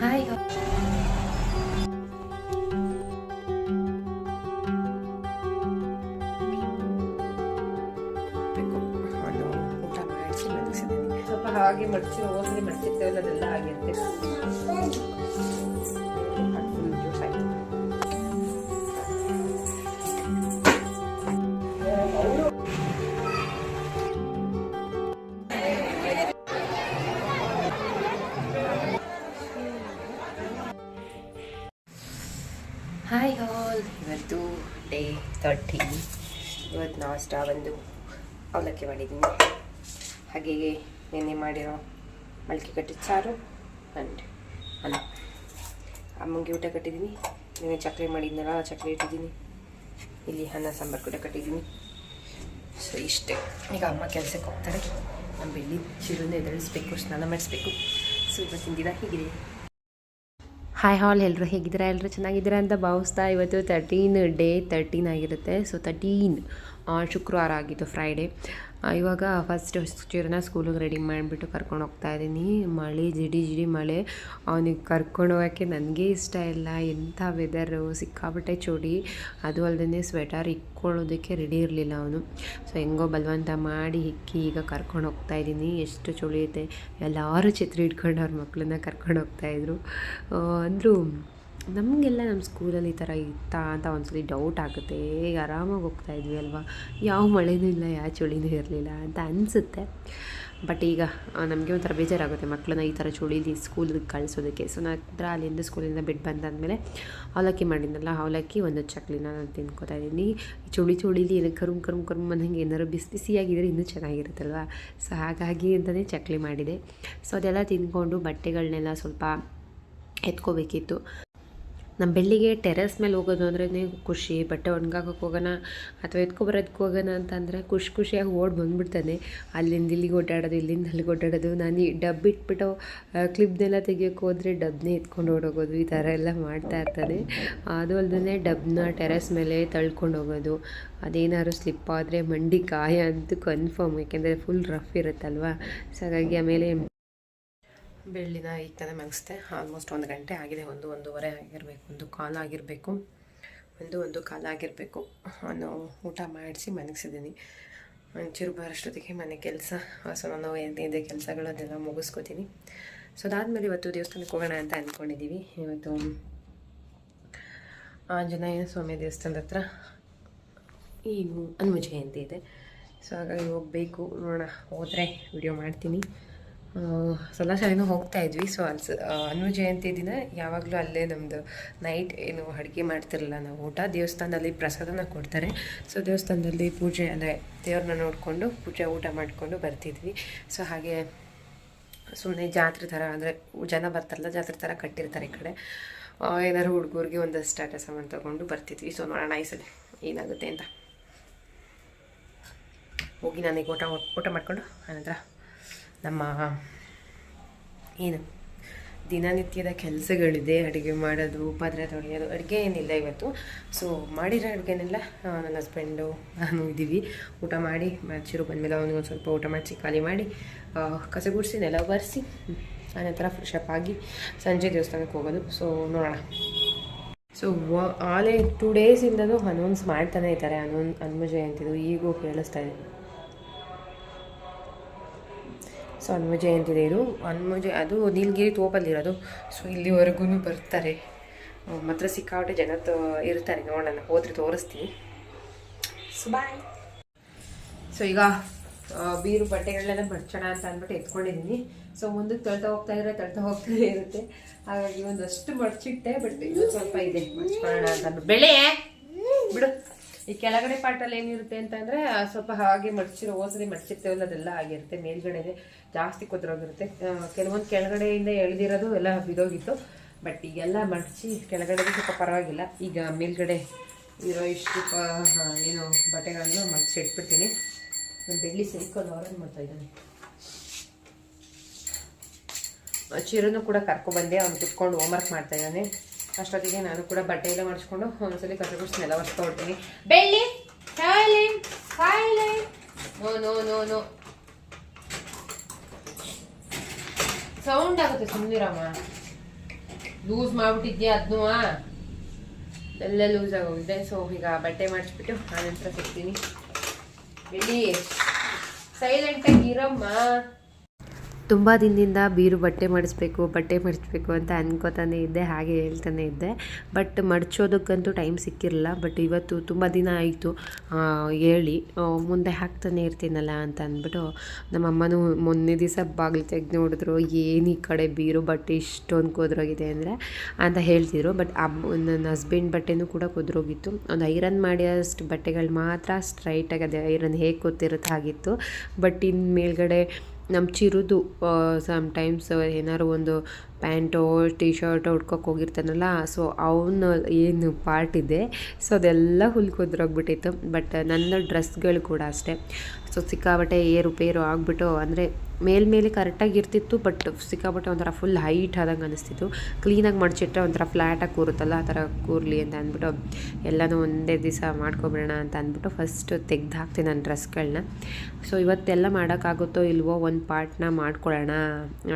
Hi ಊಟ ಮಾಡಿಸಿ ಮಲಗಿಸಿದ್ದೀನಿ ಸ್ವಲ್ಪ ಹಾಗೆ ಮಡಚಿ ಹೋಗಿ ಮಡಚಿರ್ತೇವಲ್ಲ ಅದೆಲ್ಲ ಆಗಿರುತ್ತೆ ಹಾಯ್ ಹಾಲ್ ಇವತ್ತು ಡೇ ತರ್ಟಿ ಇವತ್ತು ನಾಷ್ಟ ಒಂದು ಅವಲಕ್ಕಿ ಮಾಡಿದ್ದೀನಿ. ಹಾಗೆಯೇ ನೆನ್ನೆ ಮಾಡಿರೋ ಮೊಳಕೆ ಕಟ್ಟಿ ಸಾರು ಅಂಡ್ ಅನ್ನ. ಅಮ್ಮಂಗೆ ಊಟ ಕಟ್ಟಿದ್ದೀನಿ. ನಿನ್ನೆ ಚಕ್ಲಿ ಮಾಡಿದ್ನಲ್ಲ ಚಕ್ಲಿ ಇಟ್ಟಿದ್ದೀನಿ. ಇಲ್ಲಿ ಅನ್ನ, ಸಾಂಬಾರು ಕೂಡ ಕಟ್ಟಿದ್ದೀನಿ. ಸೊ ಇಷ್ಟೇ. ಈಗ ಅಮ್ಮ ಕೆಲಸಕ್ಕೆ ಹೋಗ್ತಾರೆ. ನಮ್ಮ ಬೆಳ್ಳಿ ಚಿರುನ ಎದುರಿಸ್ಬೇಕು ಸ್ನಾನ ಮಾಡಿಸ್ಬೇಕು. ಸೊ ಇವತ್ತಿನ ದಿನ ಹೀಗಿದೆ. ಹಾಯ್ ಹಾಲ್ ಎಲ್ಲರೂ ಹೇಗಿದ್ದೀರಾ? ಎಲ್ಲರೂ ಚೆನ್ನಾಗಿದ್ದೀರಾ ಅಂತ ಭಾವಿಸ್ತಾ ಇವತ್ತು ತರ್ಟೀನ್ ಡೇ ತರ್ಟೀನ್ ಆಗಿರುತ್ತೆ. ಸೊ ತರ್ಟೀನ್ ಶುಕ್ರವಾರ ಆಗಿತ್ತು ಫ್ರೈಡೇ ಇವಾಗ ಫಸ್ಟ್ ಚಿರನ ಸ್ಕೂಲಿಗೆ ರೆಡಿ ಮಾಡಿಬಿಟ್ಟು ಕರ್ಕೊಂಡು ಹೋಗ್ತಾ ಇದ್ದೀನಿ. ಮಳೆ, ಜಿಡಿ ಜಿಡಿ ಮಳೆ. ಅವನಿಗೆ ಕರ್ಕೊಂಡು ಹೋಗೋಕ್ಕೆ ನನಗೆ ಇಷ್ಟ ಇಲ್ಲ. ಎಂಥ ವೆದರು ಸಿಕ್ಕಾಪಟ್ಟೆ ಚೋಡಿ. ಅದು ಅಲ್ಲದೇ ಸ್ವೆಟರ್ ಇಕ್ಕೊಳ್ಳೋದಕ್ಕೆ ರೆಡಿ ಇರಲಿಲ್ಲ ಅವನು. ಸೊ ಹೆಂಗೋ ಬಲವಂತ ಮಾಡಿ ಇಕ್ಕಿ ಈಗ ಕರ್ಕೊಂಡು ಹೋಗ್ತಾ ಇದ್ದೀನಿ. ಎಷ್ಟು ಚಳಿ ಐತೆ. ಎಲ್ಲರೂ ಛತ್ರಿ ಇಟ್ಕೊಂಡು ಅವ್ರ ಮಕ್ಕಳನ್ನ ಕರ್ಕೊಂಡು ಹೋಗ್ತಾಯಿದ್ರು ಅಂದರೂ ನಮಗೆಲ್ಲ ನಮ್ಮ ಸ್ಕೂಲಲ್ಲಿ ಈ ಥರ ಇತ್ತಾ ಅಂತ ಒಂದ್ಸಲಿ ಡೌಟ್ ಆಗುತ್ತೆ. ಈಗ ಆರಾಮಾಗಿ ಹೋಗ್ತಾ ಇದ್ವಿ ಅಲ್ವಾ? ಯಾವ ಮಳೆನೂ ಇಲ್ಲ, ಯಾವ ಚಳಿನೂ ಇರಲಿಲ್ಲ ಅಂತ ಅನಿಸುತ್ತೆ. ಬಟ್ ಈಗ ನಮಗೆ ಒಂಥರ ಬೇಜಾರಾಗುತ್ತೆ. ಮಕ್ಕಳನ್ನ ಈ ಥರ ಚಳಿಲಿ ಸ್ಕೂಲಿಗೆ ಕಳಿಸೋದಕ್ಕೆ. ಸೊ ನಂತರ ಅಲ್ಲಿಂದ ಸ್ಕೂಲಿಂದ ಬಿಟ್ಟು ಬಂದಾದಮೇಲೆ ಅವಲಕ್ಕಿ ಮಾಡಿದ್ನಲ್ಲ, ಅವಲಕ್ಕಿ ಒಂದು ಚಕ್ಲಿನ ನಾನು ತಿನ್ಕೋತಾ ಇದ್ದೀನಿ. ಚಳಿ ಚಳಿಲಿ ಏನು ಕರುಮ್ ಕರುಮ್ ಕರುಮ್ ಅನ್ನಂಗೆ ಏನಾದ್ರು ಬಿಸಿ ಬಿಸಿಯಾಗಿದ್ದರೆ ಇನ್ನೂ ಚೆನ್ನಾಗಿರುತ್ತಲ್ವ? ಸೊ ಹಾಗಾಗಿ ಅಂತಲೇ ಚಕ್ಲಿ ಮಾಡಿದೆ. ಸೊ ಅದೆಲ್ಲ ತಿಂದ್ಕೊಂಡು ಬಟ್ಟೆಗಳನ್ನೆಲ್ಲ ಸ್ವಲ್ಪ ಎತ್ಕೋಬೇಕಿತ್ತು. ನಮ್ಮ ಬೆಳ್ಳಿಗೆ ಟೆರೆಸ್ ಮೇಲೆ ಹೋಗೋದು ಅಂದ್ರೆ ಖುಷಿ, ಬಟ್ಟೆ ಒಣಗಾಕಕ್ಕೆ ಹೋಗೋಣ ಅಥವಾ ಎತ್ಕೊಬರೋದಕ್ಕೆ ಹೋಗೋಣ ಅಂತಂದರೆ ಖುಷಿ ಖುಷಿಯಾಗಿ ಓಡಿ ಬಂದ್ಬಿಡ್ತಾನೆ. ಅಲ್ಲಿಂದ ಇಲ್ಲಿಗೆ ಓಡಾಡೋದು, ಇಲ್ಲಿಂದ ಅಲ್ಲಿಗೆ ಓಡಾಡೋದು. ನಾನು ಈ ಡಬ್ ಇಟ್ಬಿಟ್ಟು ಕ್ಲಿಪ್ನೆಲ್ಲ ತೆಗಿಯೋಕೆ ಹೋದರೆ ಡಬ್ನೇ ಎತ್ಕೊಂಡು ಓಡೋಗೋದು ಈ ಥರ ಎಲ್ಲ ಮಾಡ್ತಾ ಇರ್ತಾನೆ. ಅದು ಅಲ್ಲದೆ ಡಬ್ನ ಟೆರೆಸ್ ಮೇಲೆ ತಳ್ಕೊಂಡು ಹೋಗೋದು. ಅದೇನಾದ್ರು ಸ್ಲಿಪ್ ಆದರೆ ಮಂಡಿ ಗಾಯ ಅಂತೂ ಕನ್ಫರ್ಮ್ ಯಾಕೆಂದರೆ ಫುಲ್ ರಫ್ ಇರುತ್ತಲ್ವ? ಸೊ ಹಾಗಾಗಿ ಆಮೇಲೆ ಬೆಳ್ಳಿನ ಈಗ ತಾನೇ ಮಲಗಿಸ್ದೆ ಆಲ್ಮೋಸ್ಟ್ ಒಂದು ಗಂಟೆ ಆಗಿದೆ, ಒಂದು ಒಂದೂವರೆ ಆಗಿರಬೇಕು, ಒಂದು ಕಾಲ ಆಗಿರಬೇಕು, ಒಂದು ಒಂದು ಕಾಲ ಆಗಿರಬೇಕು. ನಾನು ಊಟ ಮಾಡಿಸಿ ಮಲಗಿಸಿದ್ದೀನಿ. ಒಂಚೂರು ಬರೋಷ್ಟೊತ್ತಿಗೆ ಮನೆ ಕೆಲಸ ಸೊ ನಾನು ಏನಿದೆ ಕೆಲಸಗಳು, ಅದೆಲ್ಲ ಮುಗಿಸ್ಕೋತೀನಿ. ಸೊ ಅದಾದಮೇಲೆ ಇವತ್ತು ದೇವಸ್ಥಾನಕ್ಕೆ ಹೋಗೋಣ ಅಂತ ಅಂದ್ಕೊಂಡಿದ್ದೀವಿ ಇವತ್ತು ಆಂಜನೇಯ ಸ್ವಾಮಿ ದೇವಸ್ಥಾನದ ಹತ್ರ ಈ ಹನುಮ ಜಯಂತಿ ಇದೆ. ಸೊ ಹಾಗಾಗಿ ಹೋಗಬೇಕು, ನೋಡೋಣ, ಹೋದರೆ ವಿಡಿಯೋ ಮಾಡ್ತೀನಿ. ಸಲ ಶಾಲೆನೂ ಹೋಗ್ತಾ ಇದ್ವಿ. ಸೊ ಅನ್ಸ ಅನ್ನು ಜಯಂತಿ ದಿನ ಯಾವಾಗಲೂ ಅಲ್ಲೇ ನಮ್ಮದು ನೈಟ್ ಏನು ಅಡುಗೆ ಮಾಡ್ತಿರಲ್ಲ ನಾವು. ಊಟ, ದೇವಸ್ಥಾನದಲ್ಲಿ ಪ್ರಸಾದನ ಕೊಡ್ತಾರೆ. ಸೊ ದೇವಸ್ಥಾನದಲ್ಲಿ ಪೂಜೆ, ಅಂದರೆ ದೇವ್ರನ್ನ ನೋಡಿಕೊಂಡು ಪೂಜೆ, ಊಟ ಮಾಡಿಕೊಂಡು ಬರ್ತಿದ್ವಿ. ಸೊ ಹಾಗೆ ಸುಮ್ಮನೆ ಜಾತ್ರೆ ಥರ, ಅಂದರೆ ಜನ ಬರ್ತಾರಲ್ಲ, ಜಾತ್ರೆ ಥರ ಕಟ್ಟಿರ್ತಾರೆ ಈ ಕಡೆ. ಏನಾದ್ರು ಹುಡುಗರಿಗೆ ಒಂದು ಸ್ಟಾಟಸ್ ಅಮೌಂಟ್ ತೊಗೊಂಡು ಬರ್ತಿದ್ವಿ. ಸೊ ನೋಡೋಣ ಈ ಸಲ ಏನಾಗುತ್ತೆ ಅಂತ. ಹೋಗಿ ನನಗೆ ಊಟ ಊಟ ಮಾಡಿಕೊಂಡು ಆನಂತರ ನಮ್ಮ ಏನು ದಿನನಿತ್ಯದ ಕೆಲಸಗಳಿದೆ, ಅಡುಗೆ ಮಾಡೋದು ಪಾತ್ರೆ ತೊಳೆಯೋದು, ಅಡುಗೆ ಏನಿಲ್ಲ ಇವತ್ತು. ಸೊ ಮಾಡಿರೋ ಅಡುಗೆನೆಲ್ಲ ನನ್ನ ಹಸ್ಬೆಂಡು ನಾನು ಇದ್ದೀವಿ. ಊಟ ಮಾಡಿ ಮಚ್ಚಿರು ಬಂದಮೇಲೆ ಅವನಿಗೊಂದು ಸ್ವಲ್ಪ ಊಟ ಮಾಡಿಸಿ, ಖಾಲಿ ಮಾಡಿ ಕಸ ಗುಡಿಸಿ, ನೆಲ ಬರೆಸಿ ಆನಂತರ ಫ್ರೆಶ್ ಆಗಿ ಸಂಜೆ ದೇವಸ್ಥಾನಕ್ಕೆ ಹೋಗೋದು. ಸೊ ನೋಡೋಣ. ಸೊ ಆಲೇ ಟೂ ಡೇಸಿಂದನೂ ಅನೌನ್ಸ್ ಮಾಡ್ತಾನೆ ಇದ್ದಾರೆ. ಅನೌನ್ ಹನುಮ ಜಯಂತಿದು. ಈಗೂ ಕೇಳಿಸ್ತಾ ಇದೆ. ಸೊ ಹನುಮ ಅಂತಿದೆ ಇದೆ. ಹನುಮ ಅದು ನೀಲಗಿರಿ ತೋಪಲ್ಲಿರೋದು. ಸೊ ಇಲ್ಲಿವರೆಗೂ ಬರ್ತಾರೆ. ಮಾತ್ರ ಸಿಕ್ಕಾಪಟ್ಟೆ ಜನ ಇರ್ತಾರೆ. ನೋಡೋಣ, ಹೋದ್ರೆ ತೋರಿಸ್ತೀನಿ. ಸೊ ಬಾಯ್ ಸೊ ಈಗ ಬೀರು ಬಟ್ಟೆಗಳನ್ನೆಲ್ಲ ಮಡ್ಚೋಣ ಅಂತ ಅಂದ್ಬಿಟ್ಟು ಎತ್ಕೊಂಡಿದ್ದೀನಿ ಸೊ ಮುಂದಕ್ಕೆ ತಳ್ತಾ ಹೋಗ್ತಾ ಇದ್ರೆ ತಳ್ತಾ ಹೋಗ್ತಾ ಇರುತ್ತೆ. ಹಾಗಾಗಿ ಒಂದಷ್ಟು ಮಡ್ಚಿಟ್ಟೆ, ಬಟ್ ಇದು ಸ್ವಲ್ಪ ಇದೆ. ಮಡ್ಚ್ಕೊಳ್ಳೋಣ ಅಂತ ಬೆಳೆ? ಬಿಡು. ಈ ಕೆಳಗಡೆ ಪಾರ್ಟಲ್ಲಿ ಏನಿರುತ್ತೆ ಅಂತಂದರೆ ಸ್ವಲ್ಪ ಹಾಗೆ ಮಡ್ಚಿರೋ ಹೋಸರಿ ಮಡ್ಚಿರ್ತೇವಲ್ಲ, ಅದೆಲ್ಲ ಆಗಿರುತ್ತೆ. ಮೇಲ್ಗಡೆ ಜಾಸ್ತಿ ಕುದ್ರೋಗಿರುತ್ತೆ. ಕೆಲವೊಂದು ಕೆಳಗಡೆಯಿಂದ ಎಳೆದಿರೋದು ಎಲ್ಲ ಬಿದೋಗಿತ್ತು. ಬಟ್ ಈಗೆಲ್ಲ ಮಡಚಿ ಕೆಳಗಡೆ ಸ್ವಲ್ಪ ಪರವಾಗಿಲ್ಲ. ಈಗ ಮೇಲ್ಗಡೆ ಇರೋ ಇಷ್ಟು ಏನು ಬಟ್ಟೆಗಳನ್ನು ಮಡಚಿ ಇಟ್ಬಿಡ್ತೀನಿ. ನಾನು ಬೆಳ್ಳಿ ಸೈಕಲ್ ಅವ್ರೇನು ಮಾಡ್ತಾ ಇದ್ದಾನೆ. ಚಿರನು ಕೂಡ ಕರ್ಕೊಬಂದೆ ಅವ್ನು ಕುತ್ಕೊಂಡು ಹೋಮ್ವರ್ಕ್ ಮಾಡ್ತಾ ಇದ್ದಾನೆ. ಅಷ್ಟೊತ್ತಿಗೆ ನಾನು ಕೂಡ ಬಟ್ಟೆ ಎಲ್ಲ ಮಾಡಿಸ್ಕೊಂಡು ಒಂದ್ಸಲಿ ಕಸ ಗುಡಿಸಿ ನೆಲ ಹೊಡ್ತೀನಿ ಬೆಳ್ಳಿ no no no no sound ಆಗುತ್ತೆ ಸುಮ್ಮನಿರಮ್ಮ ಲೂಸ್ ಮಾಡ್ಬಿಟ್ಟಿದ್ಯಾ ಅದನ್ನೂ ಎಲ್ಲ ಲೂಸ್ ಆಗೋಗಿದೆ. ಸೊ ಈಗ ಬಟ್ಟೆ ಮಾಡಿಸ್ಬಿಟ್ಟು ಆನಂತರ ಸಿಗ್ತೀನಿ. ಬೆಳ್ಳಿ ಸೈಲೆಂಟ್ ಇರಮ್ಮ. ತುಂಬ ದಿನದಿಂದ ಬೀರು ಬಟ್ಟೆ ಮಡಿಸ್ಬೇಕು ಬಟ್ಟೆ ಮಡಿಸ್ಬೇಕು ಅಂತ ಅನ್ಕೋತಾನೆ ಇದ್ದೆ, ಹಾಗೆ ಹೇಳ್ತಾನೆ ಇದ್ದೆ. ಬಟ್ ಮಡ್ಚೋದಕ್ಕಂತೂ ಟೈಮ್ ಸಿಕ್ಕಿರಲಿಲ್ಲ. ಬಟ್ ಇವತ್ತು ತುಂಬ ದಿನ ಆಯಿತು ಹೇಳಿ ಮುಂದೆ ಹಾಕ್ತಾನೆ ಇರ್ತೀನಲ್ಲ ಅಂತ ಅಂದ್ಬಿಟ್ಟು ನಮ್ಮಮ್ಮನೂ ಮೊನ್ನೆ ದಿವಸ ಬಾಗಿಲು ತೆಗೆದು ನೋಡಿದ್ರು, ಏನು ಈ ಕಡೆ ಬೀರು ಬಟ್ಟೆ ಇಷ್ಟೊಂದು ಕುದ್ರೋಗಿದೆ ಅಂದರೆ ಅಂತ ಹೇಳ್ತಿದ್ರು. ಬಟ್ ನನ್ನ ಹಸ್ಬೆಂಡ್ ಬಟ್ಟೆನೂ ಕೂಡ ಕುದ್ರೋಗಿತ್ತು. ಒಂದು ಐರನ್ ಮಾಡಿದಷ್ಟು ಬಟ್ಟೆಗಳು ಮಾತ್ರ ಸ್ಟ್ರೈಟಾಗಿ ಅದೇ ಐರನ್ ಹೇಗೆ ಕೂತಿರುತ್ತೆ ಹಾಗಿತ್ತು. ಬಟ್ ಇನ್ನು ಮೇಲ್ಗಡೆ ನಮ್ಮ ಚಿರುದು ಟೈಮ್ಸ್ ಏನಾದ್ರು ಒಂದು ಪ್ಯಾಂಟೋ ಟಿ ಶರ್ಟ್ ಹುಡ್ಕೋಕೆ ಹೋಗಿರ್ತಾನಲ್ಲ ಸೊ ಅವನ ಏನು ಪಾರ್ಟ್ ಇದೆ ಸೊ ಅದೆಲ್ಲ ಹುಲ್ಕೋದ್ರೋಗ್ಬಿಟ್ಟಿತ್ತು ಬಟ್ ನನ್ನ ಡ್ರೆಸ್ಗಳು ಕೂಡ ಅಷ್ಟೇ. ಸೊ ಸಿಕ್ಕಾಬಟ್ಟೆ ಏರುಪೇರು ಆಗಿಬಿಟ್ಟು, ಅಂದರೆ ಮೇಲ್ಮೇಲೆ ಕರೆಕ್ಟಾಗಿ ಇರ್ತಿತ್ತು ಬಟ್ ಸಿಕ್ಕಾಬಟ್ಟೆ ಒಂಥರ ಫುಲ್ ಹೈಟ್ ಆದಂಗೆ ಅನಿಸ್ತಿತ್ತು. ಕ್ಲೀನಾಗಿ ಮಡಚಿಟ್ರೆ ಒಂಥರ ಫ್ಲ್ಯಾಟಾಗಿ ಕೂರುತ್ತಲ್ಲ, ಆ ಥರ ಕೂರಲಿ ಅಂತ ಅಂದ್ಬಿಟ್ಟು, ಎಲ್ಲನೂ ಒಂದೇ ದಿವಸ ಮಾಡ್ಕೊಬಿಡೋಣ ಅಂತ ಅಂದ್ಬಿಟ್ಟು ಫಸ್ಟ್ ತೆಗ್ದು ಹಾಕ್ತೀನಿ ನನ್ನ ಡ್ರೆಸ್ಗಳನ್ನ ಸೊ ಇವತ್ತೆಲ್ಲ ಮಾಡೋಕ್ಕಾಗುತ್ತೋ ಇಲ್ವೋ ಒಂದು ಪಾರ್ಟ್ನ ಮಾಡ್ಕೊಳ್ಳೋಣ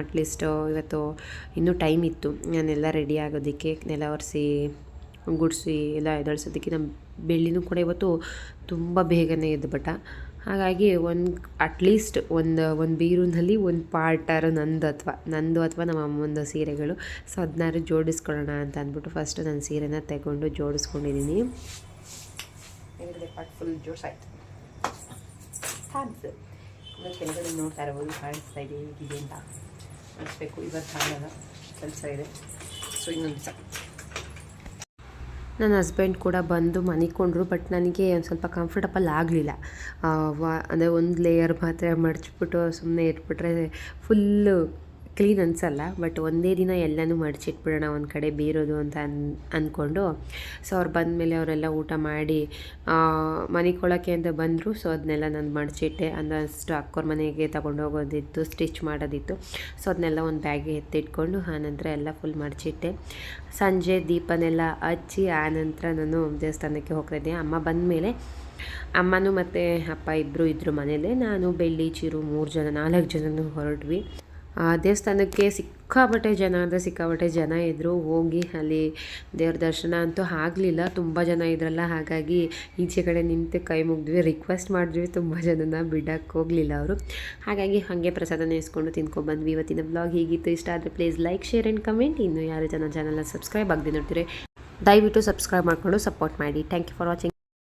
ಅಟ್ಲೀಸ್ಟು ಇವತ್ತು ಇನ್ನೂ ಟೈಮ್ ಇತ್ತು. ನಾನೆಲ್ಲ ರೆಡಿ ಆಗೋದಕ್ಕೆ, ನೆಲ ಒರೆಸಿ, ಗುಡಿಸಿ, ಎಲ್ಲ ಎದಳ್ಸೋದಕ್ಕೆ ನಮ್ಮ ಬೆಳ್ಳಿನೂ ಕೂಡ ಇವತ್ತು ತುಂಬ ಬೇಗನೆ ಎದ್ದುಬಿಟ್ಟ ಹಾಗಾಗಿ ಒಂದು ಅಟ್ಲೀಸ್ಟ್ ಒಂದು ಒಂದು ಬೀರೂನಲ್ಲಿ ಒಂದು ಪಾರ್ಟಾರು ನಂದು ಅಥವಾ ನಂದು ಅಥವಾ ನಮ್ಮ ಅಮ್ಮಂದು ಸೀರೆಗಳು. ಸೊ ಅದನ್ನಾರು ಜೋಡಿಸ್ಕೊಳ್ಳೋಣ ಅಂತ ಅಂದ್ಬಿಟ್ಟು ಫಸ್ಟ್ ನನ್ನ ಸೀರೆನ ತಗೊಂಡು ಜೋಡಿಸ್ಕೊಂಡಿದ್ದೀನಿ ಫುಲ್ ಥ್ಯಾಂಕ್ಸ್ ಕೆಳಗಡೆ ನೋಡ್ತಾ ಇರ್ಬೋದು ಕಾಣಿಸ್ತಾ ಇದೆ, ಹೇಗಿದೆ ಅಂತ. ಅನಿಸ್ಬೇಕು. ಇವತ್ತು ಕೆಲಸ ಇದೆ. ಸೊ ಇನ್ನೊಂದು ದಿವಸ ನನ್ನ ಹಸ್ಬೆಂಡ್ ಕೂಡ ಬಂದು ಮನಿಕೊಂಡ್ರು ಬಟ್ ನನಗೆ ಒಂದು ಸ್ವಲ್ಪ ಕಂಫರ್ಟಬಲ್ ಆಗಲಿಲ್ಲ. ಅಂದರೆ ಒಂದು ಲೇಯರ್ ಮಾತ್ರ ಮಡಚಿಬಿಟ್ಟು ಸುಮ್ಮನೆ ಇಟ್ಬಿಟ್ರೆ ಫುಲ್ಲು ಕ್ಲೀನ್ ಅನಿಸಲ್ಲ, ಬಟ್ ಒಂದೇ ದಿನ ಎಲ್ಲನೂ ಮಡಚಿಟ್ಬಿಡೋಣ, ಒಂದು ಕಡೆ ಬೀರೋದು ಅಂತ ಅನ್ ಅಂದ್ಕೊಂಡು ಸೊ ಅವ್ರು ಬಂದಮೇಲೆ ಅವರೆಲ್ಲ ಊಟ ಮಾಡಿ ಮನಿಕೊಳ್ಳೋಕ್ಕೆ ಅಂತ ಬಂದರು. ಸೊ ಅದನ್ನೆಲ್ಲ ನಾನು ಮಡಚಿಟ್ಟೆ. ಅಂದಷ್ಟು ಅಕ್ಕೋರ್ ಮನೆಗೆ ತಗೊಂಡೋಗೋದಿತ್ತು, ಸ್ಟಿಚ್ ಮಾಡೋದಿತ್ತು. ಸೊ ಅದನ್ನೆಲ್ಲ ಒಂದು ಬ್ಯಾಗ್ಗೆ ಎತ್ತಿಟ್ಕೊಂಡು ಆನಂತರ ಎಲ್ಲ ಫುಲ್ ಮಡಚಿಟ್ಟೆ. ಸಂಜೆ ದೀಪನೆಲ್ಲ ಹಚ್ಚಿ ಆನಂತರ ನಾನು ದೇವಸ್ಥಾನಕ್ಕೆ ಹೋಗ್ತಾಯಿದ್ದೆ ಅಮ್ಮ ಬಂದಮೇಲೆ, ಅಮ್ಮನೂ ಮತ್ತು ಅಪ್ಪ ಇಬ್ಬರು ಇದ್ದರು ಮನೇಲೆ. ನಾನು, ಬೆಳ್ಳಿ, ಚಿರು ಮೂರು ಜನ, ನಾಲ್ಕು ಜನನೂ ಹೊರಟ್ವಿ. ದೇವಸ್ಥಾನಕ್ಕೆ ಸಿಕ್ಕಾಪಟ್ಟೆ ಜನ, ಅಂದರೆ ಸಿಕ್ಕಾಪಟ್ಟೆ ಜನ ಇದ್ದರು ಹೋಗಿ ಅಲ್ಲಿ ದೇವ್ರ ದರ್ಶನ ಅಂತೂ ಆಗಲಿಲ್ಲ. ತುಂಬ ಜನ ಇದ್ರಲ್ಲ, ಹಾಗಾಗಿ ಈಚೆ ಕಡೆ ನಿಂತು ಕೈ ಮುಗಿದ್ವಿ. ರಿಕ್ವೆಸ್ಟ್ ಮಾಡಿದ್ವಿ, ತುಂಬ ಜನನ ಬಿಡಕ್ಕೆ ಹೋಗಲಿಲ್ಲ ಅವರು. ಹಾಗಾಗಿ ಹಾಗೆ ಪ್ರಸಾದನ ಇಸ್ಕೊಂಡು ತಿನ್ಕೊಂಡ್ಬಂದ್ವಿ ಇವತ್ತಿನ ಬ್ಲಾಗ್ ಹೀಗಿತ್ತು. ಇಷ್ಟ ಆದರೆ please like share and comment ಇನ್ನು ಯಾರು ಜನ ಚಾನಲ್ನ ಸಬ್ಸ್ಕ್ರೈಬ್ ಆಗದೆ ನೋಡ್ತೀರಿ, ದಯವಿಟ್ಟು ಸಬ್ಸ್ಕ್ರೈಬ್ ಮಾಡಿಕೊಂಡು ಸಪೋರ್ಟ್ ಮಾಡಿ. Thank you for watching